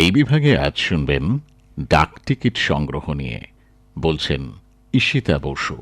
এই বিভাগে আজ শুনবেন ডাকটিকিট সংগ্রহ নিয়ে বলছেন ঈশিতা বসু।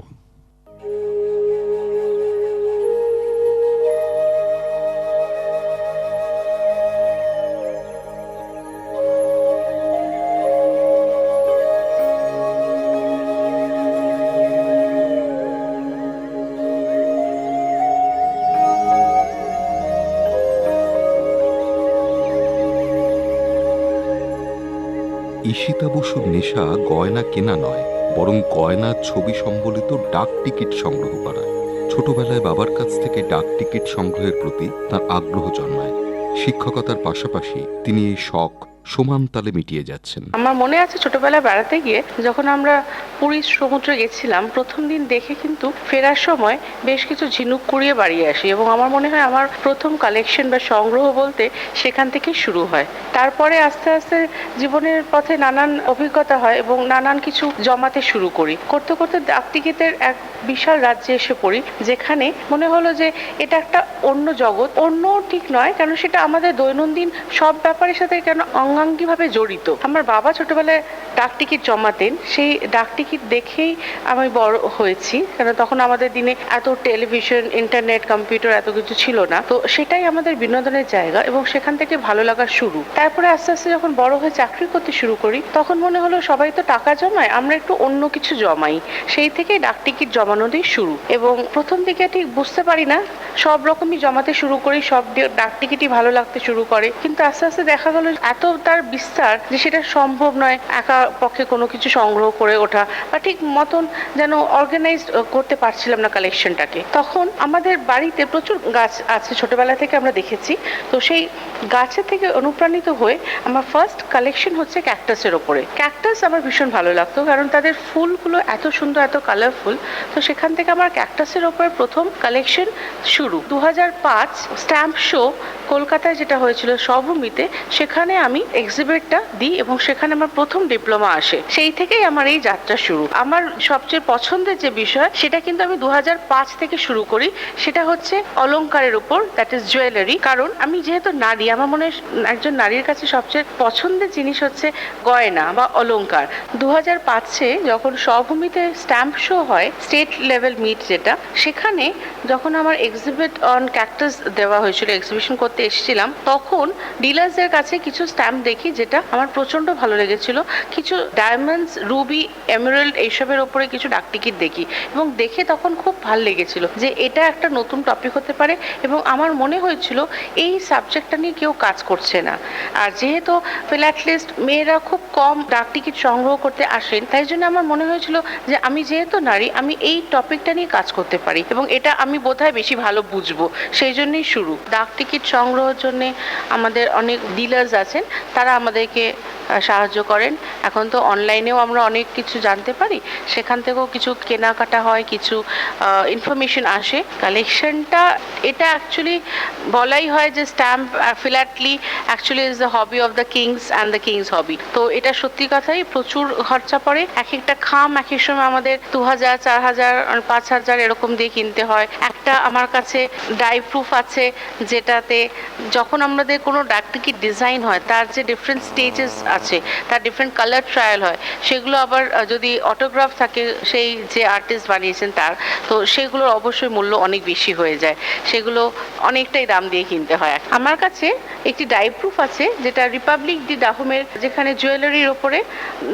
ঈশিতা বসুর নেশা গয়না কেনা নয়, বরং গয়নার ছবি সম্বলিত ডাক টিকিট সংগ্রহ করা। ছোটবেলায় বাবার কাছ থেকে ডাক টিকিট সংগ্রহের প্রতি তার আগ্রহ জন্মায়। শিক্ষকতার পাশাপাশি তিনি এই শখ সমান তালে মিটিয়ে যাচ্ছেন। আমার মনে আছে ছোটবেলায় বেড়াতে গিয়ে যখন আমরা পুরীর সমুদ্রে গেছিলাম, প্রথম দিন দেখে কিন্তু ফেরার সময় বেশ কিছু ঝিনুক কুড়িয়ে বাড়ি আসি এবং আমার মনে হয় আমার প্রথম কালেকশন বা সংগ্রহ বলতে সেখান থেকে শুরু হয়। তারপরে আস্তে আস্তে জীবনের পথে নানান অভিজ্ঞতা হয় এবং নানান কিছু জমাতে শুরু করি। করতে করতে ডাকটিকিটের এক বিশাল রাজ্যে এসে পড়ি, যেখানে মনে হলো যে এটা একটা অন্য জগৎ। অন্য ঠিক নয়, কেন সেটা আমাদের দৈনন্দিন সব ব্যাপারের সাথে কেন অঙ্গাঙ্গিভাবে জড়িত। আমার বাবা ছোটবেলায় ডাক টিকিট জমাতেন, সেই ডাক টিকিট দেখেই আমি বড় হয়েছি, কেন তখন আমাদের দিনে এত টেলিভিশন, ইন্টারনেট, কম্পিউটার এত কিছু ছিল না। তো সেটাই আমাদের বিনোদনের জায়গা এবং সেখান থেকে ভালো লাগা শুরু। তারপরে আস্তে আস্তে যখন বড় হয়ে চাকরি করতে শুরু করি, তখন মনে হলো সবাই তো টাকা জমায়, আমরা একটু অন্য কিছু জমাই। সেই থেকে ডাক টিকিট জমানোটাই শুরু এবং প্রথম দিকে ঠিক বুঝতে পারি না, সব রকমই জমাতে শুরু করি, সব ডাক টিকিটই ভালো লাগতে শুরু করে। কিন্তু আস্তে আস্তে দেখা গেল এত তার বিস্তার যে সেটা সম্ভব নয় একা পক্ষে কোনো কিছু সংগ্রহ করে ওঠা বা ঠিক মতন যেন অর্গানাইজ করতে পারছিলাম না কালেকশনটাকে তখন আমাদের বাড়িতে প্রচুর গাছ আছে ছোটবেলা থেকে আমরা দেখেছি। তো সেই গাছের থেকে অনুপ্রাণিত হয়ে আমার ফার্স্ট কালেকশন হচ্ছে ক্যাকটাসের ওপরে। ক্যাকটাস আমার ভীষণ ভালো লাগতো কারণ তাদের ফুলগুলো এত সুন্দর, এত কালারফুল তো সেখান থেকে আমার ক্যাকটাসের ওপরে প্রথম কালেকশন শুরু। দু স্ট্যাম্প শো কলকাতায় যেটা হয়েছিল সভূমিতে সেখানে আমি এক্সিবিটটা দিই এবং সেখানে আমার প্রথম ডিপ্লোমা আসে। সেই থেকেই আমার এই যাত্রা শুরু। আমার সবচেয়ে পছন্দের যে বিষয়, সেটা কিন্তু আমি দু থেকে শুরু করি। সেটা হচ্ছে অলঙ্কারের উপর দ্যাট ইজ জুয়েলারি কারণ আমি যেহেতু নারী, আমার মনে একজন নারীর কাছে সবচেয়ে পছন্দের জিনিস হচ্ছে গয়না বা অলঙ্কার দু হাজার পাঁচে যখন সভূমিতে স্ট্যাম্প শো হয় স্টেট লেভেল মিট যেটা, সেখানে যখন আমার এক্সিবিট অন ক্যাক্টাস দেওয়া হয়েছিল এক্সিবিশন করতে এসেছিলাম, তখন ডিলার্সদের কাছে কিছু স্ট্যাম্প দেখি যেটা আমার প্রচণ্ড ভালো লেগেছিল। কিছু ডায়মন্ডস রুবি এমারেল্ড এইসবের ওপরে কিছু ডাকটিকিট দেখি এবং দেখে তখন খুব ভালো লেগেছিল যে এটা একটা নতুন টপিক হতে পারে এবং আমার মনে হয়েছিল এই সাবজেক্টটা নিয়ে কেউ কাজ করছে না। আর যেহেতু ফিল্যাটলিস্ট মেয়েরা খুব কম ডাকটিকিট সংগ্রহ করতে আসেন, তাই জন্য আমার মনে হয়েছিল যে আমি যেহেতু নারী, আমি এই টপিকটা নিয়ে কাজ করতে পারি এবং এটা আমি বোধহয় বেশি ভালো বুঝব। সেই জন্যই শুরু। ডাক টিকিট সংগ্রহের জন্য আমাদের অনেক ডিলার্স আছেন তারা আমাদেরকে সাহায্য করেন। এখন তো অনলাইনেও আমরা অনেক কিছু জানতে পারি। সেখান থেকেও কিছু কেনাকাটা হয়, কিছু ইনফরমেশন আসে। কালেকশনটা এটা অ্যাকচুয়ালি বলাই হয় যে stamp philately actually is the hobby of the kings and the kings hobby তো এটা সত্যি কথাই প্রচুর খরচা পড়ে। এক একটা খাম এক এক সময় আমাদের দু হাজার চার হাজার পাঁচ হাজার এরকম দিয়ে কিনতে হয়। একটা আমার কাছে ডাই প্রুফ আছে যেটাতে যখন আমাদের কোনো ডাক টিকিট ডিজাইন হয়, তার যে ডিফারেন্ট স্টেজেস আছে তার ডিফারেন্ট কালার ট্রায়াল হয়। সেগুলো আবার যদি অটোগ্রাফ থাকে, সেই যে আর্টিস্ট বানিয়েছেন তার, তো সেগুলোর অবশ্যই মূল্য অনেক বেশি হয়ে যায়। সেগুলো অনেকটাই দাম দিয়ে কিনতে হয়। আমার কাছে একটি ডাই প্রুফ আছে, যেটা রিপাবলিক ডি ডাহুমের যেখানে জুয়েলারির ওপরে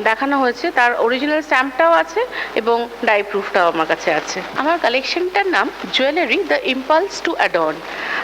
দেখানো হয়েছে, তার অরিজিনাল স্ট্যাম্পটাও আছে এবং ডাই প্রুফটাও আমার কাছে আছে। আমার কালেকশনটার নাম jewellery the impulse to adorn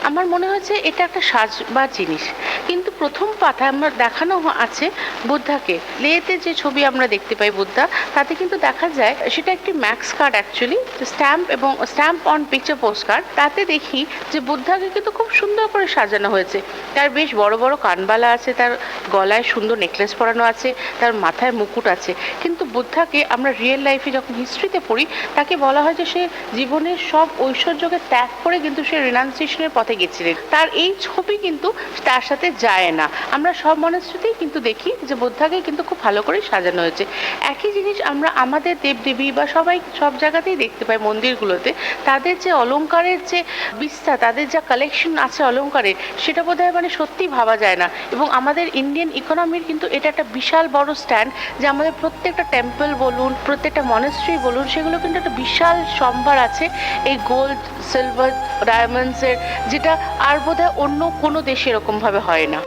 আমার মনে হয়েছে এটা একটা সাজবার জিনিস, কিন্তু প্রথম পাতায় আমার দেখানো আছে বুদ্ধাকে। লেতে যে ছবি আমরা দেখতে পাই বুদ্ধা, তাতে কিন্তু দেখা যায় সেটা একটি ম্যাক্স কার্ড অ্যাকচুয়ালি স্ট্যাম্প এবং stamp on picture post card তাতে দেখি যে বুদ্ধাকে কিন্তু খুব সুন্দর করে সাজানো হয়েছে। তার বেশ বড় বড় কানবালা আছে, তার গলায় সুন্দর নেকলেস পরানো আছে, তার মাথায় মুকুট আছে। কিন্তু বুদ্ধাকে আমরা রিয়েল লাইফে যখন হিস্ট্রিতে পড়ি, তাকে বলা হয় যে সে জীবনের সব ঐশ্বর্যকে ত্যাগ করে কিন্তু সে রিনাউন্সিয়েশনের পথে গেছিলেন। তার এই ছবি কিন্তু তার সাথে যায় না। আমরা সব মনস্ট্রিতেই কিন্তু দেখি যে বোদ্ধাকে কিন্তু খুব ভালো করে সাজানো হয়েছে। একই জিনিস আমরা আমাদের দেবদেবী বা সবাই সব জায়গাতেই দেখতে পাই মন্দিরগুলোতে। তাদের যে অলংকারের যে বিস্তার তাদের যা কালেকশন আছে অলংকারের, সেটা বোধহয় মানে সত্যি ভাবা যায় না। এবং আমাদের ইন্ডিয়ান ইকোনমির কিন্তু এটা একটা বিশাল বড় স্ট্যান্ড যে আমাদের প্রত্যেকটা টেম্পল বলুন, প্রত্যেকটা মনেস্ট্রি বলুন, সেগুলো কিন্তু একটা বিশাল সম্ভার আছে। এই গোল্ড সিলভার ডায়মন্ডসের যেটা আর বোধহয় অন্য কোনো দেশে এরকমভাবে হয় না।